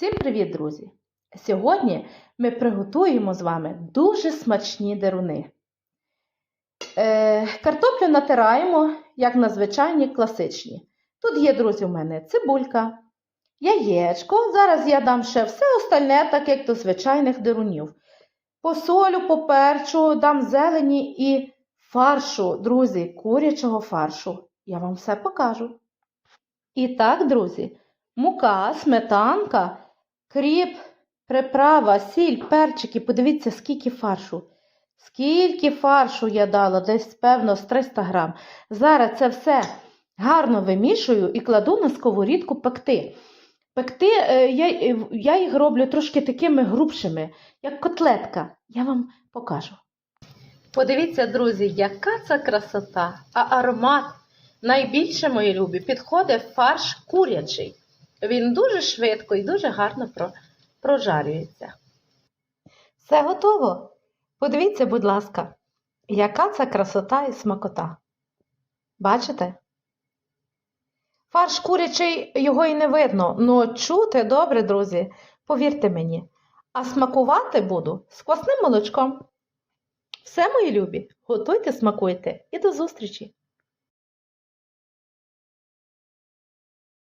Всім привіт, друзі! Сьогодні ми приготуємо з вами дуже смачні деруни. Е, картоплю натираємо, як на звичайні класичні. Тут є, друзі, у мене цибулька, яєчко. Зараз я дам ще все остальне, так як до звичайних дерунів. Посолю, поперчу, дам зелені і фаршу, друзі, курячого фаршу. Я вам все покажу. І так, друзі, мука, сметанка, кріп, приправа, сіль, перчики. Подивіться, скільки фаршу. Скільки фаршу я дала, десь, певно, з 300 грам. Зараз це все гарно вимішую і кладу на сковорідку пекти. Пекти е, я, е, я їх роблю трошки такими грубшими, як котлетка. Я вам покажу. Подивіться, друзі, яка це красота, а аромат. Найбільше, мої любі, підходить фарш курячий. Він дуже швидко і дуже гарно прожарюється. Все готово. Подивіться, будь ласка, яка це красота і смакота. Бачите? Фарш курячий його і не видно, але чути добре, друзі, повірте мені. А смакувати буду з квасним молочком. Все, мої любі, готуйте, смакуйте і до зустрічі!